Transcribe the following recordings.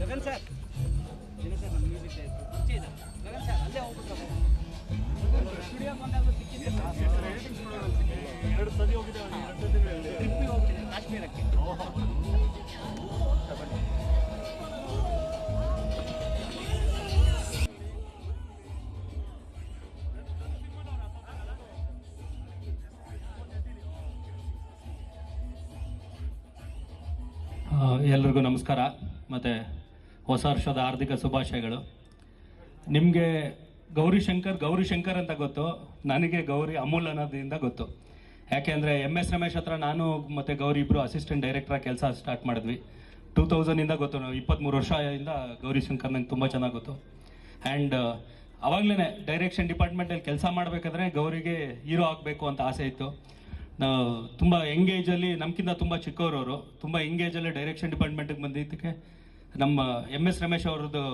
Gagan sir. ಇಲ್ಲ sir ನಮ್ಮ music ಇದೆ. ಗಗನ್ ಸರ್ ಅಲ್ಲೇ ಹೋಗ್ಬಿಟ್ರೆ ಸ್ಟುಡಿಯೋ ಬಂದಾಗ ಸಿಕ್ಕಿದ್ರೆ ಎರಡು ಹೋಗಿದ್ದೇವೆ ಎರಡು ಸತಿ. ಟ್ರಿಪ್ಪಿಗೆ ಕಾಶ್ಮೀರಕ್ಕೆ. ಎಲ್ರಿಗೂ ನಮಸ್ಕಾರ. ಮತ್ತು ಹೊಸ ವರ್ಷದ ಹಾರ್ದಿಕ ಶುಭಾಶಯಗಳು. ನಿಮಗೆ ಗೌರಿ ಗೌರಿಶಂಕರ್ ಗೌರಿ ಶಂಕರ್ ಅಂತ ಗೊತ್ತು. ನನಗೆ ಗೌರಿ ಅಮೂಲ್ ಅನ್ನೋದ್ರಿಂದ ಗೊತ್ತು. ಯಾಕೆಂದರೆ ಎಂ ಎಸ್ ರಮೇಶ್ ಹತ್ರ ನಾನು ಮತ್ತು ಗೌರಿ ಇಬ್ಬರು ಅಸಿಸ್ಟೆಂಟ್ ಡೈರೆಕ್ಟ್ರಾಗಿ ಕೆಲಸ ಸ್ಟಾರ್ಟ್ ಮಾಡಿದ್ವಿ. ಟೂ ತೌಸಂಡಿಂದ ಗೊತ್ತು, ನಾವು ಇಪ್ಪತ್ತ್ಮೂರು ವರ್ಷದಿಂದ ಗೌರಿ ಶಂಕರ್ ನಂಗೆ ತುಂಬ ಚೆನ್ನಾಗಿ ಗೊತ್ತು. ಆ್ಯಂಡ್ ಅವಾಗಲೇ ಡೈರೆಕ್ಷನ್ ಡಿಪಾರ್ಟ್ಮೆಂಟಲ್ಲಿ ಕೆಲಸ ಮಾಡಬೇಕಾದ್ರೆ ಗೌರಿಗೆ ಹೀರೋ ಆಗಬೇಕು ಅಂತ ಆಸೆ ಇತ್ತು. ನಾವು ತುಂಬ ಎಂಗೇಜಲ್ಲಿ ನಮ್ಗಿಂತ ತುಂಬ ಚಿಕ್ಕವರವರು, ತುಂಬ ಎಂಗೇಜಲ್ಲೇ ಡೈರೆಕ್ಷನ್ ಡಿಪಾರ್ಟ್ಮೆಂಟಿಗೆ ಬಂದಿದ್ದಕ್ಕೆ ನಮ್ಮ ಎಂ ಎಸ್ ರಮೇಶ್ ಅವ್ರದ್ದು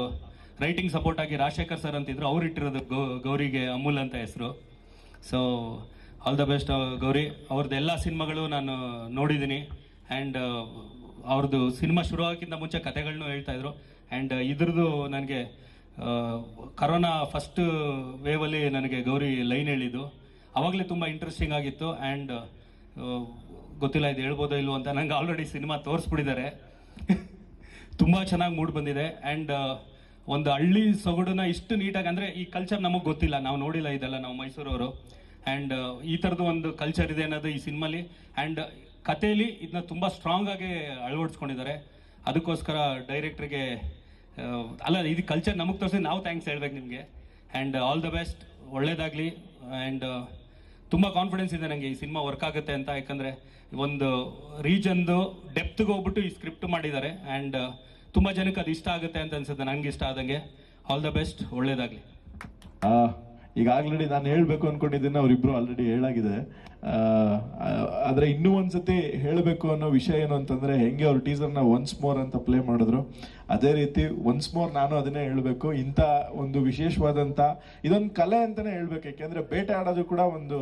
ರೈಟಿಂಗ್ ಸಪೋರ್ಟ್ ಆಗಿ ರಾಜಶೇಖರ್ ಸರ್ ಅಂತಿದ್ರು ಅವ್ರು ಇಟ್ಟಿರೋದು ಗೌರಿಗೆ ಅಮೂಲ್ ಅಂತ ಹೆಸರು. So all the best Gowri. ಅವ್ರದ್ದು ಎಲ್ಲ ಸಿನಿಮಾಗಳು ನಾನು ನೋಡಿದ್ದೀನಿ ಆ್ಯಂಡ್ ಅವ್ರದ್ದು ಸಿನಿಮಾ ಶುರುವಾಗಿಂತ ಮುಂಚೆ ಕತೆಗಳನ್ನೂ ಹೇಳ್ತಾಯಿದ್ರು ಆ್ಯಂಡ್ ಇದ್ರದ್ದು ನನಗೆ ಕರೋನಾ ಫಸ್ಟ್ ವೇವಲ್ಲಿ ನನಗೆ ಗೌರಿ ಲೈನ್ ಹೇಳಿದ್ದು. ಅವಾಗಲೇ ತುಂಬ ಇಂಟ್ರೆಸ್ಟಿಂಗ್ ಆಗಿತ್ತು. ಆ್ಯಂಡ್ ಗೊತ್ತಿಲ್ಲ ಇದು ಹೇಳ್ಬೋದೋ ಇಲ್ವೋ ಅಂತ ನಂಗೆ ಆಲ್ರೆಡಿ ಸಿನಿಮಾ ತೋರಿಸ್ಬಿಟ್ಟಿದ್ದಾರೆ. ತುಂಬ ಚೆನ್ನಾಗಿ ಮೂಡ್ ಬಂದಿದೆ. ಆ್ಯಂಡ್ ಒಂದು ಹಳ್ಳಿ ಸೊಗಡನ್ನ ಇಷ್ಟು ನೀಟಾಗಿ ಅಂದರೆ ಈ ಕಲ್ಚರ್ ನಮಗೆ ಗೊತ್ತಿಲ್ಲ. ನಾವು ನೋಡಿಲ್ಲ ಇದೆಲ್ಲ, ನಾವು ಮೈಸೂರವರು. ಆ್ಯಂಡ್ ಈ ಥರದ್ದು ಒಂದು ಕಲ್ಚರ್ ಇದೆ ಅನ್ನೋದು ಈ ಸಿನಿಮಾಲಿ ಆ್ಯಂಡ್ ಕಥೆಯಲ್ಲಿ ಇದನ್ನ ತುಂಬ ಸ್ಟ್ರಾಂಗ್ ಆಗಿ ಅಳವಡಿಸ್ಕೊಂಡಿದ್ದಾರೆ. ಅದಕ್ಕೋಸ್ಕರ ಡೈರೆಕ್ಟ್ರಿಗೆ ಅಲ್ಲ, ಇದು ಕಲ್ಚರ್ ನಮಗೆ ತೋರಿಸಿ ನಾವು ಥ್ಯಾಂಕ್ಸ್ ಹೇಳ್ಬೇಕು ನಿಮಗೆ. ಆ್ಯಂಡ್ ಆಲ್ ದ ಬೆಸ್ಟ್ ಒಳ್ಳೇದಾಗಲಿ. ಆ್ಯಂಡ್ ತುಂಬ ಕಾನ್ಫಿಡೆನ್ಸ್ ಇದೆ ನನಗೆ ಈ ಸಿನಿಮಾ ವರ್ಕ್ ಆಗುತ್ತೆ ಅಂತ. ಯಾಕಂದರೆ ಒಂದು ರೀಜನ್ದು ಡೆಪ್ತ್ಗೆ ಹೋಗ್ಬಿಟ್ಟು ಈ ಸ್ಕ್ರಿಪ್ಟ್ ಮಾಡಿದ್ದಾರೆ. ಆ್ಯಂಡ್ ತುಂಬ ಜನಕ್ಕೆ ಅದು ಇಷ್ಟ ಆಗುತ್ತೆ ಅಂತ ಅನ್ಸುತ್ತೆ ನನಗೆ ಇಷ್ಟ ಆದಂಗೆ. ಆಲ್ ದ ಬೆಸ್ಟ್ ಒಳ್ಳೇದಾಗಲಿ. ಈಗ ಆಲ್ರೆಡಿ ನಾನು ಹೇಳ್ಬೇಕು ಅನ್ಕೊಂಡಿದ್ದನ್ನ ಅವರಿಬ್ರು ಆಲ್ರೆಡಿ ಹೇಳಾಗಿದೆ. ಆದ್ರೆ ಇನ್ನೂ ಒಂದ್ಸತಿ ಹೇಳಬೇಕು ಅನ್ನೋ ವಿಷಯ ಏನು ಅಂತಂದ್ರೆ, ಹೆಂಗೆ ಅವ್ರು ಟೀಸರ್ನ ಒನ್ಸ್ ಮೋರ್ ಅಂತ ಪ್ಲೇ ಮಾಡಿದ್ರು, ಅದೇ ರೀತಿ ಒನ್ಸ್ ಮೋರ್ ನಾನು ಅದನ್ನೇ ಹೇಳಬೇಕು. ಇಂಥ ಒಂದು ವಿಶೇಷವಾದಂಥ, ಇದೊಂದು ಕಲೆ ಅಂತಾನೆ ಹೇಳ್ಬೇಕು. ಯಾಕೆಂದ್ರೆ ಬೇಟೆ ಆಡೋದು ಕೂಡ ಒಂದು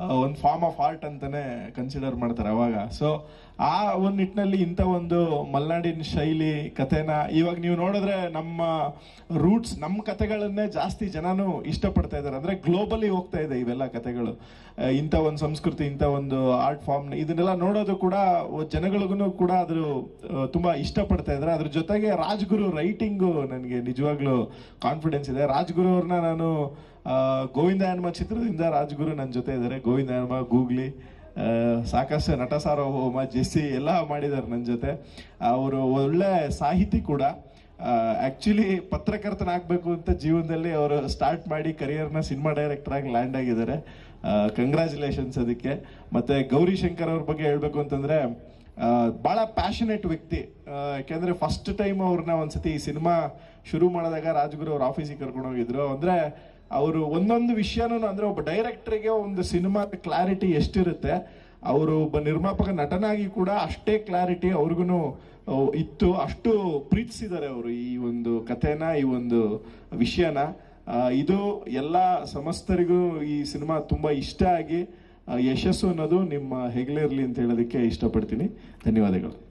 ಒಂದು ಫಾರ್ಮ್ ಆಫ್ ಆರ್ಟ್ ಅಂತಾನೆ ಕನ್ಸಿಡರ್ ಮಾಡ್ತಾರೆ ಅವಾಗ. ಸೊ ಆ ಒಂದು ನಿಟ್ಟಿನಲ್ಲಿ ಇಂಥ ಒಂದು ಮಲೆನಾಡಿನ ಶೈಲಿ, ಕಥೆನ ಇವಾಗ ನೀವು ನೋಡಿದ್ರೆ ನಮ್ಮ ರೂಟ್ಸ್ ನಮ್ಮ ಕಥೆಗಳನ್ನೇ ಜಾಸ್ತಿ ಜನನು ಇಷ್ಟಪಡ್ತಾ ಇದ್ದಾರೆ. ಅಂದ್ರೆ ಗ್ಲೋಬಲಿ ಹೋಗ್ತಾ ಇದೆ ಇವೆಲ್ಲ ಕಥೆಗಳು. ಇಂಥ ಒಂದು ಸಂಸ್ಕೃತಿ ಇಂಥ ಒಂದು ಆರ್ಟ್ ಫಾರ್ಮ್ ಇದನ್ನೆಲ್ಲ ನೋಡೋದು ಕೂಡ ಜನಗಳಿಗೂ ಕೂಡ ಅದ್ರ ತುಂಬ ಇಷ್ಟಪಡ್ತಾ ಇದ್ದಾರೆ. ಅದ್ರ ಜೊತೆಗೆ ರಾಜ್ಗುರು ರೈಟಿಂಗು ನನಗೆ ನಿಜವಾಗ್ಲೂ ಕಾನ್ಫಿಡೆನ್ಸ್ ಇದೆ. ರಾಜ್ಗುರು ಅವ್ರನ್ನ ನಾನು ಗೋವಿಂದ ಹನುಮ ಚಿತ್ರದಿಂದ ರಾಜ್ಗುರು ನನ್ನ ಜೊತೆ ಇದ್ದಾರೆ. ಗೋವಿಂದ ಹನುಮ ಗೂಗ್ಲಿ ಸಾಕಷ್ಟು ನಟ ಸಾರ್ವಭೌಮ, ಜೆಸ್ಸಿ, ಎಲ್ಲ ಮಾಡಿದ್ದಾರೆ ನನ್ನ ಜೊತೆ. ಅವರು ಒಳ್ಳೆ ಸಾಹಿತಿ ಕೂಡ. ಆಕ್ಚುಲಿ ಪತ್ರಕರ್ತನಾಗಬೇಕು ಅಂತ ಜೀವನದಲ್ಲಿ ಅವರು ಸ್ಟಾರ್ಟ್ ಮಾಡಿ ಕರಿಯರ್ನ ಸಿನಿಮಾ ಡೈರೆಕ್ಟರ್ ಆಗಿ ಲ್ಯಾಂಡ್ ಆಗಿದ್ದಾರೆ. ಕಂಗ್ರ್ಯಾಚುಲೇಷನ್ಸ್ ಅದಕ್ಕೆ. ಮತ್ತೆ ಗೌರಿ ಶಂಕರ್ ಅವ್ರ ಬಗ್ಗೆ ಹೇಳಬೇಕು ಅಂತಂದ್ರೆ ಭಾಳ ಪ್ಯಾಷನೇಟ್ ವ್ಯಕ್ತಿ. ಯಾಕೆಂದರೆ ಯಾಕೆಂದ್ರೆ ಫಸ್ಟ್ ಟೈಮ್ ಅವ್ರನ್ನ ಒಂದ್ಸತಿ ಈ ಸಿನಿಮಾ ಶುರು ಮಾಡಿದಾಗ ರಾಜ್ಗುರು ಅವ್ರ ಆಫೀಸಿಗೆ ಕರ್ಕೊಂಡು ಹೋಗಿದ್ರು. ಅಂದ್ರೆ ಅವರು ಒಂದೊಂದು ವಿಷಯನೂ ಅಂದ್ರೆ ಒಬ್ಬ ಡೈರೆಕ್ಟ್ರಿಗೆ ಒಂದು ಸಿನಿಮಾದ ಕ್ಲಾರಿಟಿ ಎಷ್ಟಿರುತ್ತೆ ಅವರು ಒಬ್ಬ ನಿರ್ಮಾಪಕ ನಟನಾಗಿ ಕೂಡ ಅಷ್ಟೇ ಕ್ಲಾರಿಟಿ ಅವ್ರಿಗೂ ಇತ್ತು. ಅಷ್ಟು ಪ್ರೀತಿಸಿದ್ದಾರೆ ಅವರು ಈ ಒಂದು ಕಥೆನ, ಈ ಒಂದು ವಿಷಯನ. ಇದು ಎಲ್ಲ ಸಮಸ್ತರಿಗೂ ಈ ಸಿನಿಮಾ ತುಂಬ ಇಷ್ಟ ಆಗಿ ಯಶಸ್ಸು ಅನ್ನೋದು ನಿಮ್ಮ ಹೆಗಲಿರಲಿ ಅಂತ ಹೇಳೋದಕ್ಕೆ ಇಷ್ಟಪಡ್ತೀನಿ. ಧನ್ಯವಾದಗಳು.